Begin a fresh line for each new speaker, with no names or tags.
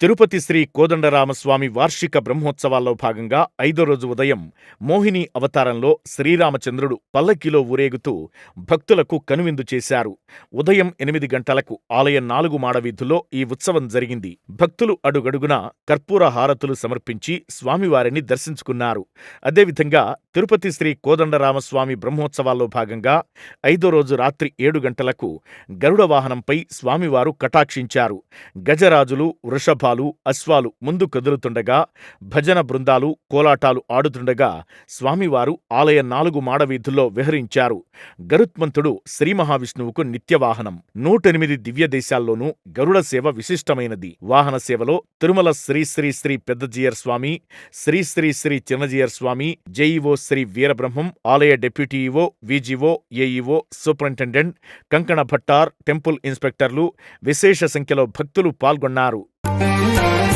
తిరుపతి శ్రీ కోదండరామస్వామి వార్షిక బ్రహ్మోత్సవాల్లో భాగంగా ఐదో రోజు ఉదయం మోహిని అవతారంలో శ్రీరామచంద్రుడు పల్లకిలో ఊరేగుతూ భక్తులకు కనువిందు చేశారు. ఉదయం ఎనిమిది గంటలకు ఆలయం నాలుగు మాడవీధుల్లో ఈ ఉత్సవం జరిగింది. భక్తులు అడుగడుగున కర్పూర హారతులు సమర్పించి స్వామివారిని దర్శించుకున్నారు. అదేవిధంగా తిరుపతి శ్రీ కోదండరామస్వామి బ్రహ్మోత్సవాల్లో భాగంగా ఐదో రోజు రాత్రి ఏడు గంటలకు గరుడ వాహనంపై స్వామివారు కటాక్షించారు. గజరాజులు వృషభ వృషభాలు అశ్వాలు ముందు కదులుతుండగా భజన బృందాలు కోలాటాలు ఆడుతుండగా స్వామివారు ఆలయ నాలుగు మాడవీధుల్లో విహరించారు. గరుత్మంతుడు శ్రీ మహావిష్ణువుకు నిత్యవాహనం. నూటెనిమిది దివ్య దేశాల్లోనూ గరుడ సేవ విశిష్టమైనది. వాహన సేవలో తిరుమల శ్రీ శ్రీ శ్రీ పెద్దజీయర్ స్వామి శ్రీ శ్రీ శ్రీ చిన్నజీయర్ స్వామి జేఈఓ శ్రీ వీరబ్రహ్మం ఆలయ డెప్యూటీఈఓ విజిఓ ఏఈఓ సూపరింటెండెంట్ కంకణ భట్టార్ టెంపుల్ ఇన్స్పెక్టర్లు విశేష సంఖ్యలో భక్తులు పాల్గొన్నారు. Música